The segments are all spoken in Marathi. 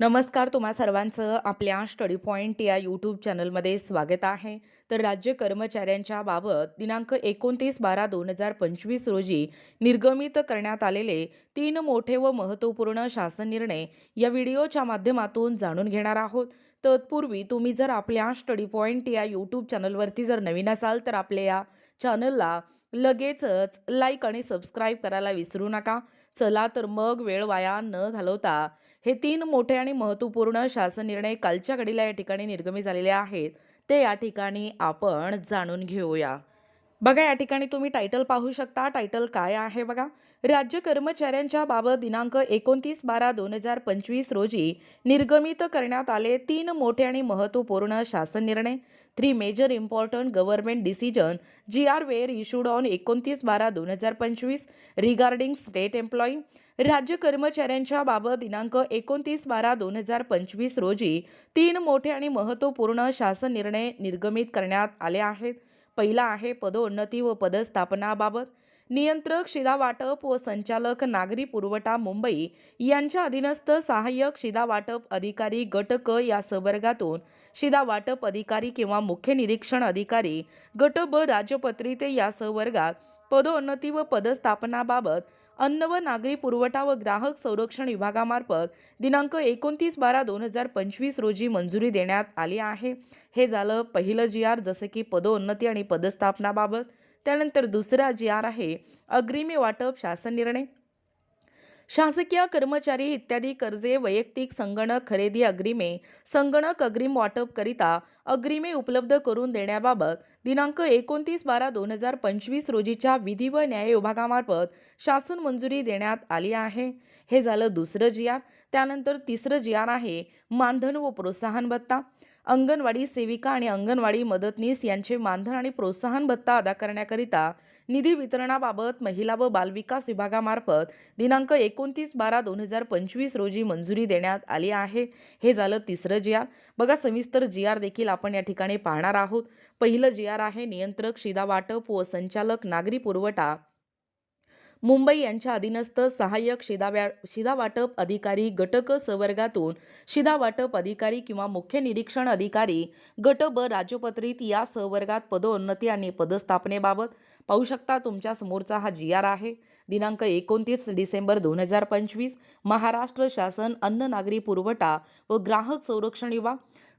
नमस्कार तुम्हा सर्वांचं आपल्या स्टडी पॉईंट या यूट्यूब चॅनलमध्ये स्वागत आहे. तर राज्य कर्मचाऱ्यांच्या बाबत दिनांक एकोणतीस बारा दोन हजार पंचवीस रोजी निर्गमित करण्यात आलेले तीन मोठे व महत्त्वपूर्ण शासन निर्णय या व्हिडिओच्या माध्यमातून जाणून घेणार आहोत. तत्पूर्वी तुम्ही जर आपल्या स्टडी पॉईंट या यूट्यूब चॅनलवरती जर नवीन असाल तर आपल्या या चॅनलला लगेचच लाईक आणि सबस्क्राईब करायला विसरू नका. चला तर मग वेळ वाया न घालवता. हे तीन मोठे आणि महत्त्वपूर्ण शासन निर्णय कालच्या घडीला या ठिकाणी निर्गमी झालेले आहेत. ते या ठिकाणी आपण जाणून घेऊया. बघा या ठिकाणी तुम्ही टायटल पाहू शकता. टायटल काय आहे बघा? राज्य कर्मचाऱ्यांच्या बाबत दिनांक एकोणतीस बारा दोन हजार पंचवीस रोजी निर्गमित करण्यात आले तीन मोठे आणि महत्त्वपूर्ण शासन निर्णय. Three major important government decision G R were issued on एकोणतीस बारा दोन हजार पंचवीस रिगार्डिंग स्टेट एम्प्लॉई राज्य कर्मचाऱ्यांच्या बाबत दिनांक एकोणतीस बारा दोन हजार पंचवीस रोजी तीन मोठे आणि महत्त्वपूर्ण शासन निर्णय निर्गमित करण्यात आले आहेत. पहिला आहे पदोन्नती व पदस्थापनाबाबत. नियंत्रक शिधा वाटप व संचालक नागरी पुरवठा मुंबई यांच्या अधीनस्थ सहाय्यक शिधा वाटप अधिकारी गट क या संवर्गातून शिधा वाटप अधिकारी किंवा मुख्य निरीक्षण अधिकारी गट ब राजपत्रिते या संवर्गात पदोन्नती व पदस्थापनाबाबत अन्न व नागरी पुरवठा व ग्राहक संरक्षण विभागामार्फत दिनांक एकोणतीस बारा दोन हजार पंचवीस रोजी मंजुरी देण्यात आली आहे. हे झालं पहिलं जी आर जसं की पदोन्नती आणि पदस्थापनाबाबत. त्यानंतर दुसरा जी आर आहे अग्रिमी वाटप शासन निर्णय. शासकीय कर्मचारी इत्यादी कर्जे वैयक्तिक संगणक खरेदी अग्रिमे संगणक अग्रिम वाटपकरिता अग्रिमे उपलब्ध करून देण्याबाबत दिनांक एकोणतीस बारा दोन हजार पंचवीस रोजीच्या विधी व न्याय विभागामार्फत शासन मंजुरी देण्यात आली आहे. हे झालं दुसरं जी आर. त्यानंतर तिसरं जी आर आहे मानधन व प्रोत्साहन भत्ता. अंगणवाडी सेविका आणि अंगणवाडी मदतनीस यांचे मानधन आणि प्रोत्साहन भत्ता अदा करण्याकरिता निधी वितरणाबाबत महिला व बालविकास विभागामार्फत दिनांक एकोणतीस बारा दोन हजार पंचवीस रोजी मंजुरी देण्यात आली आहे. हे झालं तिसरं जी आर बघा सविस्तर जी आर देखील आपण या ठिकाणी पाहणार आहोत. पहिलं जी आर आहे नियंत्रक शिदा वाटप व संचालक नागरी पुरवठा मुंबई यांच्या अधीनस्थ सहाय्यक शिदाव्या शिदावाटप अधिकारी गटक सवर्गातून शिदावाटप अधिकारी किंवा मुख्य निरीक्षण अधिकारी गट ब राजपत्रित या सवर्गात पदोन्नती आणि पदस्थापनेबाबत पाहू शकता तुमच्या समोरचा हा जी आर आहे. दिनांक एकोणतीस डिसेंबर दोन हजार पंचवीस महाराष्ट्र शासन अन्न नागरी पुरवठा व ग्राहक संरक्षण विभाग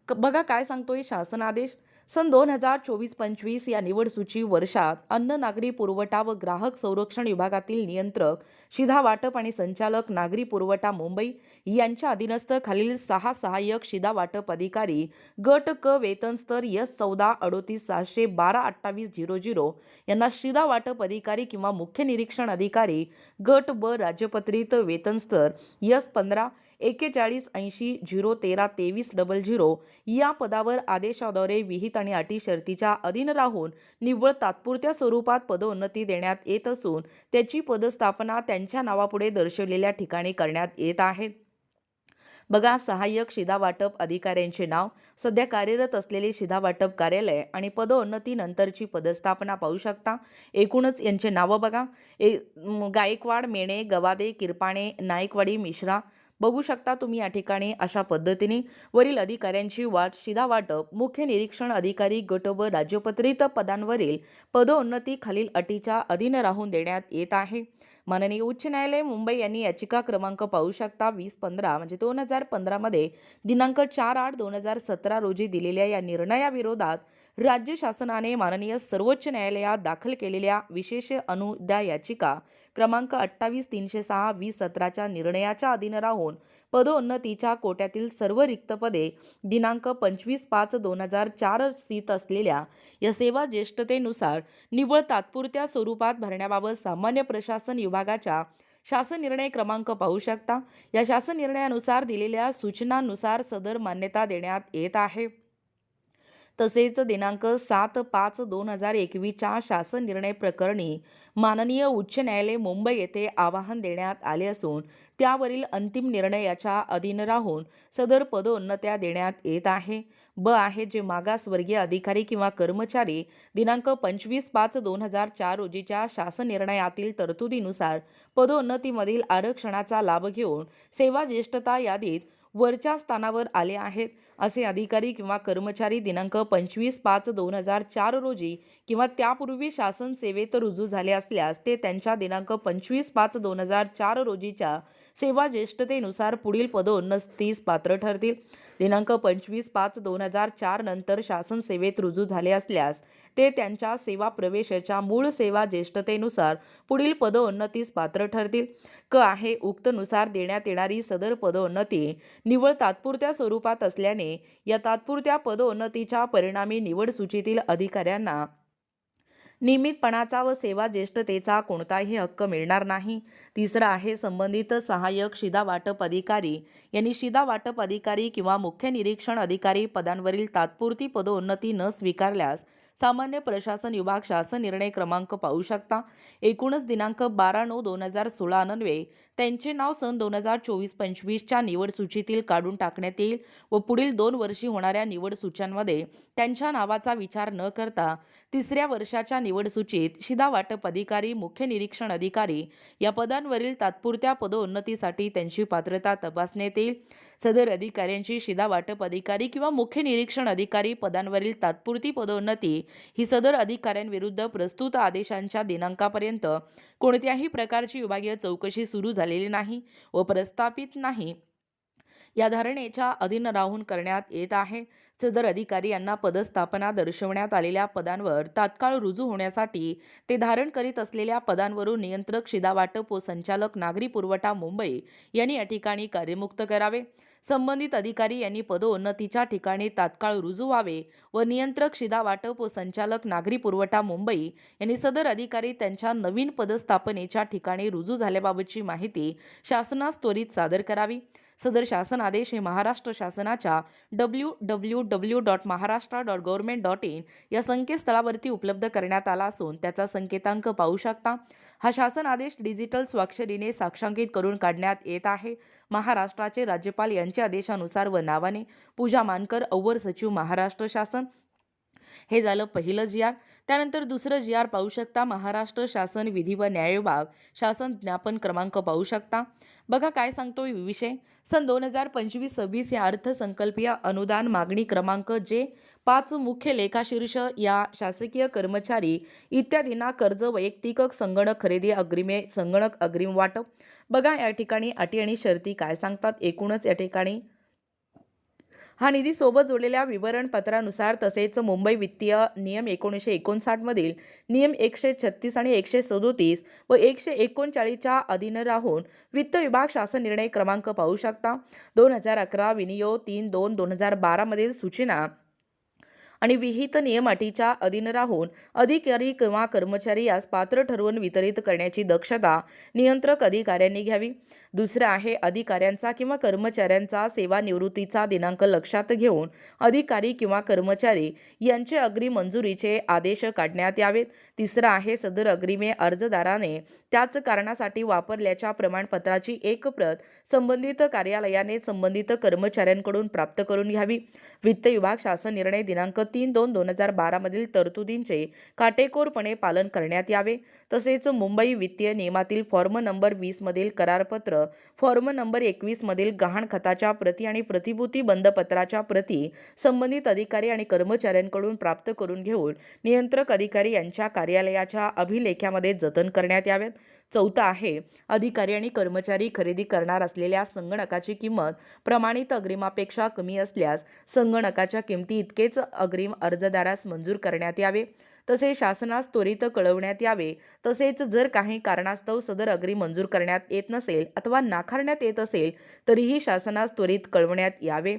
बघा काय सांगतोय शासन आदेश सन दोन हजार चोवीस पंचवीस या निवडसूची वर्षात अन्न नागरी पुरवठा व ग्राहक संरक्षण विभागातील नियंत्रक शिधा वाटप आणि संचालक नागरी पुरवठा मुंबई यांच्या अधीनस्थ खालील सहा सहाय्यक शिधा वाटप अधिकारी गट क वेतनस्तर यस चौदा अडोतीस सहाशे बारा अठ्ठावीस झिरो झिरो यांना शिधा वाटप अधिकारी किंवा मुख्य निरीक्षण अधिकारी गट ब राज्यपत्रित वेतनस्तर यस पंधरा एकेचाळीस ऐंशी झिरो तेरा तेवीस डबल झिरो या पदावर आदेशाद्वारे विहित आणि अटी शर्तीच्या अधीन राहून निव्वळ तात्पुरत्या स्वरूपात पदोन्नती देण्यात येत असून त्याची पदस्थापना त्यांच्या नावापुढे दर्शवलेल्या ठिकाणी करण्यात येत आहे. बघा सहाय्यक शिधा वाटप अधिकाऱ्यांचे नाव सध्या कार्यरत असलेले शिधा वाटप कार्यालय आणि पदोन्नतीनंतरची पदस्थापना पाहू शकता. एकूणच यांचे नावं बघा. ए गायकवाड मेणे गवादे किरपाणे नाईकवाडी मिश्रा बघू शकता तुम्ही या ठिकाणी अशा पद्धतीने वरील अधिकाऱ्यांची वाट शिधा वाटप मुख्य निरीक्षण अधिकारी गट व राज्यपत्रित पदांवरील पदोन्नती खालील अटीच्या अधीन राहून देण्यात येत आहे. माननीय उच्च न्यायालय मुंबई यांनी याचिका क्रमांक पाहू शकता वीस पंधरा म्हणजे दोन हजार पंधरामध्ये दिनांक चार आठ दोन हजार सतरा रोजी दिलेल्या या निर्णयाविरोधात राज्य शासनाने माननीय सर्वोच्च न्यायालयात दाखल केलेल्या विशेष अनुद्या याचिका क्रमांक अठ्ठावीस तीनशे सहा वीस सतराच्या निर्णयाच्या अधीन राहून पदोन्नतीच्या कोट्यातील सर्व रिक्त पदे दिनांक पंचवीस पाच दोन हजार चार स्थित असलेल्या या सेवा ज्येष्ठतेनुसार निव्वळ तात्पुरत्या स्वरूपात भरण्याबाबत सामान्य प्रशासन विभागाच्या शासन निर्णय क्रमांक पाहू शकता. या शासन निर्णयानुसार दिलेल्या सूचनांनुसार सदर मान्यता देण्यात येत आहे. तसेच दिनांक सात पाच दोन हजार एकवीसच्या शासन निर्णय प्रकरणी माननीय उच्च न्यायालय मुंबई येथे आवाहन देण्यात आले असून त्यावरील अंतिम निर्णयाच्या अधीन राहून सदर पदोन्नत्या देण्यात येत आहे. ब आहे जे मागासवर्गीय अधिकारी किंवा कर्मचारी दिनांक पंचवीस पाच दोन हजार चार रोजीच्या शासन निर्णयातील तरतुदीनुसार पदोन्नतीमधील आरक्षणाचा लाभ घेऊन सेवा ज्येष्ठता यादीत वरच्या स्थानावर आले आहेत. असे अधिकारी किंवा कर्मचारी दिनांक पंचवीस पाच दोन हजार चार रोजी किंवा त्यापूर्वी शासन सेवेत रुजू झाले असल्यास ते त्यांच्या दिनांक पंचवीस पाच दोन हजार चार रोजीच्या सेवा ज्येष्ठतेनुसार पुढील पदोन्नतीस पात्र ठरतील. दिनांक पंचवीस पाच दोन हजार चार नंतर शासन सेवेत रुजू झाले असल्यास ते त्यांच्या सेवा प्रवेशाच्या मूळ सेवा ज्येष्ठतेनुसार पुढील पदोन्नतीस पात्र ठरतील. क आहे उक्तनुसार देण्यात येणारी सदर पदोन्नती निवड तात्पुरत्या स्वरूपात असल्याने या तात्पुरत्या पदोन्नतीच्या परिणामी निवड सूचीतील अधिकाऱ्यांना नियमितपणाचा व सेवा ज्येष्ठतेचा कोणताही हक्क मिळणार नाही. तिसरा आहे संबंधित सहाय्यक शिदा वाटप अधिकारी. यांनी शिदा वाटप अधिकारी किंवा मुख्य निरीक्षण अधिकारी पदांवरील तात्पुरती पदोन्नती न स्वीकारल्यास सामान्य प्रशासन विभाग शासन निर्णय क्रमांक पाहू शकता. एकूणच दिनांक बारा नऊ दोन हजार सोळा अन्वये त्यांचे नाव सन दोन हजार चोवीस पंचवीसच्या निवड सूचीतील काढून टाकण्यात येईल व पुढील दोन वर्षी होणाऱ्या निवड सूच्यांमध्ये त्यांच्या नावाचा विचार न करता तिसऱ्या वर्षाच्या निवड सूचीत शिदा वाटप अधिकारी मुख्य निरीक्षण अधिकारी या पदांवरील तात्पुरत्या पदोन्नतीसाठी त्यांची पात्रता तपासण्यात येईल. सदर अधिकाऱ्यांची शिदा वाटप अधिकारी किंवा मुख्य निरीक्षण अधिकारी पदांवरील तात्पुरती पदोन्नती ही सदर अधिकाऱ्यांविरुद्ध प्रस्तुत आदेशांच्या दिनांकापर्यंत कोणत्याही प्रकारची विभागीय चौकशी सुरू झालेली नाही व प्रस्थापित नाही. या धारणेच्या अधीन राहून करण्यात येत आहे. सदर अधिकारी यांना पदस्थापना दर्शवण्यात आलेल्या पदांवर तात्काळ रुजू होण्यासाठी ते धारण करीत असलेल्या पदांवरून नियंत्रक शिदावाटप व संचालक नागरी पुरवठा मुंबई यांनी या ठिकाणी कार्यमुक्त करावे. संबंधित अधिकारी यांनी पदोन्नतीच्या ठिकाणी तात्काळ रुजू व्हावे व नियंत्रक शिदा वाटप व संचालक नागरी पुरवठा मुंबई यांनी सदर अधिकारी त्यांच्या नवीन पदस्थापनेच्या ठिकाणी रुजू झाल्याबाबतची माहिती शासनास त्वरित सादर करावी. सदर शासन आदेश हे महाराष्ट्र शासनाच्या W W W dot Maharashtra dot government dot in या संकेतस्थळावरती उपलब्ध करण्यात आला असून त्याचा संकेतांक पाहू शकता. हा शासन आदेश डिजिटल स्वाक्षरीने साक्षांकित करून काढण्यात येत आहे. महाराष्ट्राचे राज्यपाल यांच्या आदेशानुसार व नावाने पूजा मानकर अव्वर सचिव महाराष्ट्र शासन. हे झालं पहिलं जी आर. त्यानंतर दुसरं जी आर पाहू शकता. महाराष्ट्र शासन विधी व न्याय विभाग शासन ज्ञापन क्रमांक पाहू शकता. बघा काय सांगतो विषय. सन दोन हजार पंचवीस सव्वीस या अर्थसंकल्पीय अनुदान मागणी क्रमांक जे पाच मुख्य लेखाशीर्ष या शासकीय कर्मचारी इत्यादींना कर्ज वैयक्तिक संगणक खरेदी अग्रिमे संगणक अग्रिम वाटप. बघा या ठिकाणी अटी आणि शर्ती काय सांगतात? एकूणच या ठिकाणी हा निधी सोबत जोडलेल्या विवरणपत्रानुसार तसेच मुंबई वित्तीय नियम एकोणीसशे एकोणसाठमधील नियम एकशे छत्तीस आणि एकशे सदोतीस व एकशे एकोणचाळीसच्या अधीन राहून वित्त विभाग शासन निर्णय क्रमांक पाहू शकता. दोन हजार अकरा विनियोग तीन दोन दोन हजार बारामधील सूचना आणि विहित नियम अटीच्या अधीन राहून अधिकारी किंवा कर्मचारी यास पात्र ठरवून वितरित करण्याची दक्षता नियंत्रक अधिकाऱ्यांनी घ्यावी. दुसरं आहे अधिकाऱ्यांचा किंवा कर्मचाऱ्यांचा सेवानिवृत्तीचा दिनांक लक्षात घेऊन अधिकारी किंवा कर्मचारी यांचे अग्री मंजुरीचे आदेश काढण्यात यावेत. तिसरं आहे सदर अग्रिमे अर्जदाराने त्याच कारणासाठी वापरल्याच्या प्रमाणपत्राची एक प्रत संबंधित कार्यालयाने संबंधित कर्मचाऱ्यांकडून प्राप्त करून घ्यावी. वित्त विभाग शासन निर्णय दिनांक तीन दोन दोन हजार बारामधील तरतुदींचे काटेकोरपणे पालन करण्यात यावे. तसेच मुंबई वित्तीय नियमातील फॉर्म नंबर वीसमधील करारपत्र फॉर्म नंबर एकवीसमधील गहाणखताच्या प्रती आणि प्रतिभूती बंदपत्राच्या प्रती संबंधित अधिकारी आणि कर्मचाऱ्यांकडून प्राप्त करून घेऊन नियंत्रक अधिकारी यांच्या कार्यालयाच्या अभिलेख्यामध्ये जतन करण्यात यावेत. चौथं आहे अधिकारी आणि कर्मचारी खरेदी करणार असलेल्या संगणकाची किंमत प्रमाणित अग्रिमापेक्षा कमी असल्यास संगणकाच्या किमती इतकेच अग्रिम अर्जदारास मंजूर करण्यात यावे. तसे शासनास त्वरित कळवण्यात यावे. तसेच जर काही कारणास्तव सदर अग्री मंजूर करण्यात येत नसेल अथवा नाकारण्यात येत असेल तरीही शासनास त्वरित कळवण्यात यावे.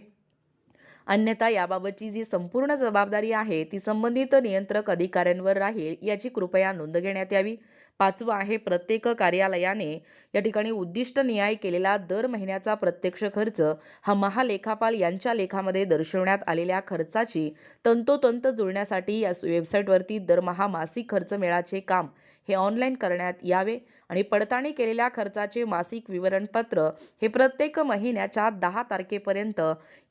अन्यथा याबाबतची जी संपूर्ण जबाबदारी आहे ती संबंधित नियंत्रक अधिकाऱ्यांवर राहील याची कृपया नोंद घेण्यात यावी. पाचवं आहे प्रत्येक कार्यालयाने या ठिकाणी उद्दिष्ट नियाय केलेला दर महिन्याचा प्रत्यक्ष खर्च. हा महालेखापाल यांच्या लेखामध्ये दर्शवण्यात आलेल्या खर्चाची तंतोतंत जुळण्यासाठी या वेबसाईटवरती दरमहा मासिक खर्च मेळाचे काम हे ऑनलाईन करण्यात यावे आणि पडताळणी केलेल्या खर्चाचे मासिक विवरणपत्र हे प्रत्येक महिन्याच्या दहा तारखेपर्यंत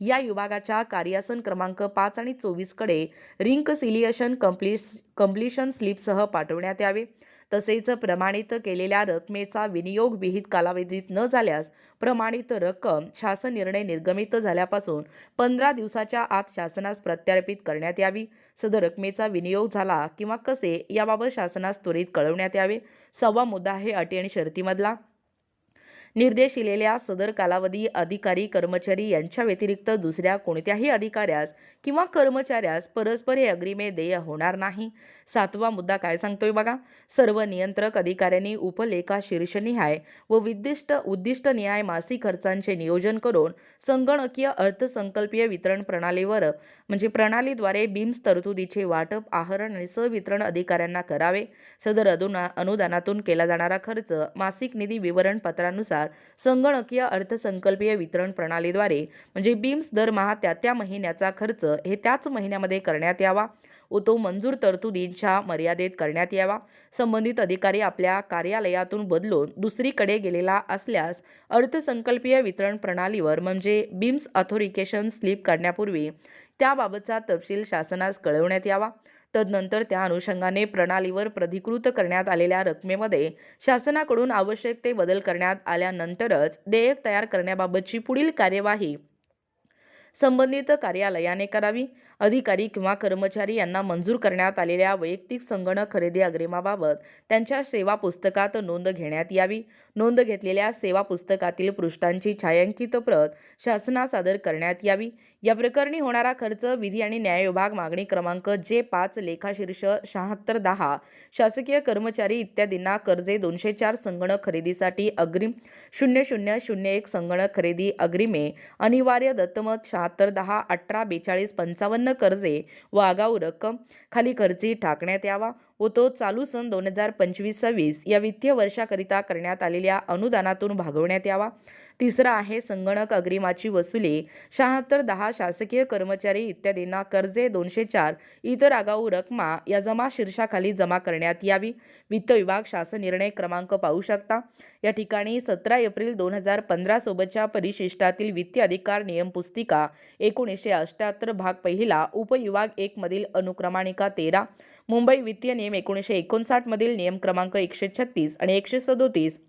या विभागाच्या कार्यासन क्रमांक पाच आणि चोवीसकडे रिंक सिलिएशन कम्प्लिश कम्प्लिशन स्लिपसह पाठवण्यात यावे. तसेच प्रमाणित केलेल्या रकमेचा विनियोग विहित कालावधीत न झाल्यास प्रमाणित रक्कम शासन निर्णय निर्गमित झाल्यापासून पंधरा दिवसाच्या आत शासनास प्रत्यार्पित करण्यात यावी. सदर रकमेचा विनियोग झाला किंवा कसे याबाबत शासनास त्वरित कळवण्यात यावे. सव्वा मुद्दा आहे अटी आणि शर्तीमधला. निर्देश दिलेल्या सदर कालावधी अधिकारी कर्मचारी यांच्या व्यतिरिक्त दुसऱ्या कोणत्याही अधिकाऱ्यास किंवा कर्मचाऱ्यास परस्पर हे अग्रिमे देय होणार नाही. सातवा मुद्दा काय सांगतोय बघा? सर्व नियंत्रक अधिकाऱ्यांनी उपलेखा शीर्षनिहाय व विदिष्ट उद्दिष्ट न्याय मासिक खर्चांचे नियोजन करून संगणकीय अर्थसंकल्पीय वितरण प्रणालीवर म्हणजे प्रणालीद्वारे बीम्स तरतुदीचे वाटप आहरण आणि सहवितरण अधिकाऱ्यांना करावे. सदर अनुदानातून केला जाणारा खर्च मासिक निधी विवरणपत्रानुसार संगणकीय अर्थसंकल्पीय वितरण प्रणालीद्वारे म्हणजे बीम्स दरमहा त्या त्या महिन्याचा खर्च हे त्याच महिन्यामध्ये करण्यात यावा. व तो मंजूर तरतुदींच्या मर्यादेत करण्यात यावा. संबंधित अधिकारी आपल्या कार्यालयातून बदलून दुसरीकडे गेलेला असल्यास अर्थसंकल्पीय वितरण प्रणालीवर म्हणजे बीम्स ऑथोरिकेशन स्लिप काढण्यापूर्वी त्याबाबतचा तपशील शासनास कळवण्यात यावा. तदनंतर त्या अनुषंगाने प्रणालीवर प्रधिकृत करण्यात आलेल्या रकमेमध्ये शासनाकडून आवश्यक ते बदल करण्यात आल्यानंतरच देयक तयार करण्याबाबतची पुढील कार्यवाही संबंधित कार्यालयाने करावी. अधिकारी किंवा कर्मचारी यांना मंजूर करण्यात आलेल्या वैयक्तिक संगणक खरेदी अग्रिमाबाबत त्यांच्या सेवा पुस्तकात नोंद घेण्यात यावी. नोंद घेतलेल्या सेवा पुस्तकातील पृष्ठांची छायांकित प्रत शासनास सादर करण्यात यावी. या प्रकरणी होणारा खर्च विधी आणि न्याय विभाग मागणी क्रमांक जे पाच लेखाशीर्ष शहात्तर दहा शासकीय कर्मचारी इत्यादींना कर्जे दोनशे चार संगणक खरेदीसाठी अग्रिम शून्य शून्य शून्य एक संगणक खरेदी अग्रिमे अनिवार्य दत्तमत शहात्तर दहा अठरा बेचाळीस पंचावन्न कर्जे व आगाऊ रक्कम खाली खर्ची टाकण्यात यावा. व तो चालू सन दोन हजार पंचवीस सव्वीस या वित्तीय वर्षाकरिता करण्यात आलेल्या अनुदानातून भागवण्यात यावा. तिसरा आहे संगणक अग्रिमाची वसुली. शहात्तर दहा शासकीय कर्मचारी इत्यादींना कर्जे दोनशे चार इतर आगाऊ रकमा या जमा शीर्षाखाली जमा करण्यात यावी. वित्त विभाग शासन निर्णय क्रमांक पाहू शकता. या ठिकाणी सतरा एप्रिल दोन हजार पंधरा सोबतच्या परिशिष्टातील वित्तीय अधिकार नियम पुस्तिका एकोणीसशे अठ्ठ्याहत्तर भाग पहिला उपविभाग एक मधील अनुक्रमाणिका तेरा. मुंबई वित्तीय नियम एकोणीसशे एकोणसाठमधील नियम क्रमांक एकशे छत्तीस आणि एकशे सदोतीस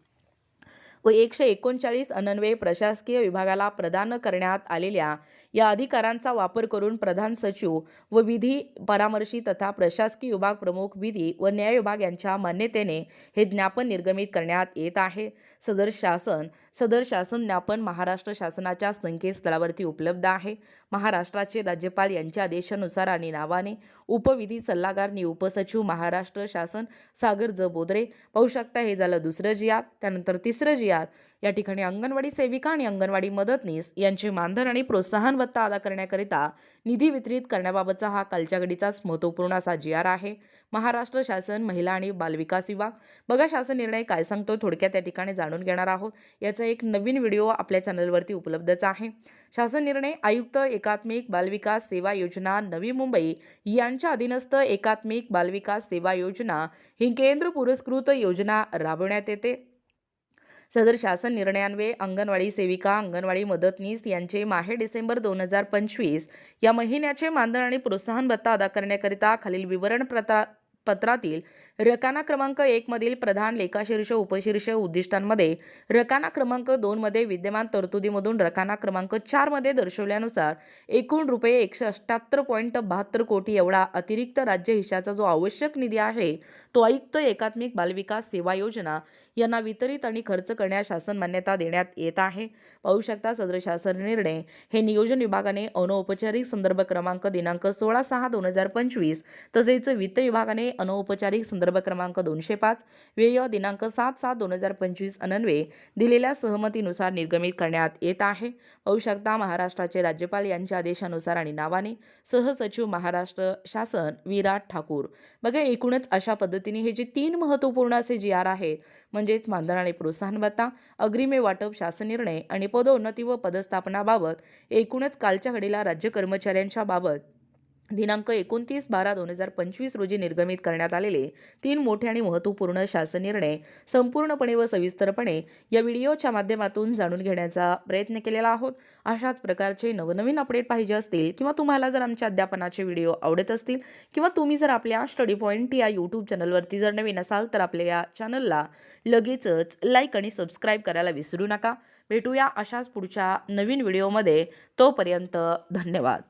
व एकशे एकोणचाळीस अनन्वय प्रशासकीय विभागाला प्रदान करण्यात आलेल्या या अधिकारांचा वापर करून प्रधान सचिव व विधी परामर्शी तथा प्रशासकीय विभाग प्रमुख विधी व न्याय विभाग यांच्या मान्यतेने हे ज्ञापन निर्गमित करण्यात येत आहे. सदर शासन सदर शासन ज्ञापन महाराष्ट्र शासनाच्या संकेतस्थळावरती उपलब्ध आहे. महाराष्ट्राचे राज्यपाल यांच्या आदेशानुसार आणि नावाने उपविधी सल्लागार नि उपसचिव महाराष्ट्र शासन सागर ज बोदरे. पाहू शकता हे झालं दुसरं जी आर त्यानंतर तिसरं जी आर या ठिकाणी अंगणवाडी सेविका आणि अंगणवाडी मदतनीस यांचे मानधन आणि प्रोत्साहन भत्ता अदा करण्याकरिता निधी वितरित करण्याबाबतचा हा कालच्या घडीचाच महत्त्वपूर्ण असा जी आर आहे. महाराष्ट्र शासन महिला आणि बालविकास विभाग. बघा शासन निर्णय काय सांगतो थोडक्यात त्या ठिकाणी जाणून घेणार आहोत. याचा एक नवीन व्हिडिओ आपल्या चॅनलवरती उपलब्धच आहे. शासन निर्णय आयुक्त एकात्मिक बालविकास सेवा योजना नवी मुंबई यांच्या अधीनस्थ एकात्मिक बालविकास सेवा योजना ही केंद्र पुरस्कृत योजना राबवण्यात येते. सदर शासन निर्णयान्वये अंगणवाडी सेविका अंगणवाडी मदतनीस यांचे माहे डिसेंबर दोन हजार पंचवीस. या महिन्याचे मानधन आणि प्रोत्साहन भत्ता अदा करण्याकरिता खालील विवरण प्रता पत्रातील रकाना क्रमांक एकमधील प्रधान लेखाशीर्ष उपशीर्ष उद्दिष्टांमध्ये रकाना क्रमांक दोनमध्ये विद्यमान तरतुदीमधून रकाना क्रमांक चारमध्ये दर्शवल्यानुसार एकूण रुपये एकशे अष्ट्याहत्तर पॉईंट बहात्तर कोटी एवढा अतिरिक्त राज्य हिशाचा जो आवश्यक निधी आहे तो आयुक्त एकात्मिक बालविकास सेवा योजना यांना वितरित आणि खर्च करण्यास शासन मान्यता देण्यात येत आहे. पाहू शकता सदर शासन निर्णय हे नियोजन विभागाने अनौपचारिक संदर्भ क्रमांक दिनांक सोळा सहा दोन हजार पंचवीस तसेच वित्त विभागाने अनौपचारिक संदर्भ क्रमांक दोनशे पाच व्यय दिनांक सात सात दोन हजार पंचवीस अनन्वये दिलेल्या सहमतीनुसार निर्गमित करण्यात येत आहे. पाहू शकता महाराष्ट्राचे राज्यपाल यांच्या आदेशानुसार आणि नावाने सहसचिव महाराष्ट्र शासन विराट ठाकूर. बघा एकूणच अशा पद्धती पद्धतीने हे जे तीन महत्त्वपूर्ण असे जी आर आहेत म्हणजेच मानधन आणि प्रोत्साहन भत्ता अग्रिमे वाटप शासन निर्णय आणि पदोन्नती व पदस्थापनाबाबत एकूणच कालच्या घडीला राज्य कर्मचाऱ्यांच्या बाबत दिनांक एकोणतीस बारा दोन हजार पंचवीस रोजी निर्गमित करण्यात आलेले तीन मोठे आणि महत्त्वपूर्ण शासन निर्णय संपूर्णपणे व सविस्तरपणे या व्हिडिओच्या माध्यमातून जाणून घेण्याचा प्रयत्न केलेला आहोत. अशाच प्रकारचे नवनवीन अपडेट पाहिजे असतील किंवा तुम्हाला जर आमच्या अध्यापनाचे व्हिडिओ आवडत असतील किंवा तुम्ही जर आपल्या स्टडी पॉईंट या यूट्यूब चॅनलवरती जर नवीन असाल तर आपल्या या चॅनलला लगेचच लाईक आणि सबस्क्राईब करायला विसरू नका. भेटूया अशाच पुढच्या नवीन व्हिडिओमध्ये. तोपर्यंत धन्यवाद.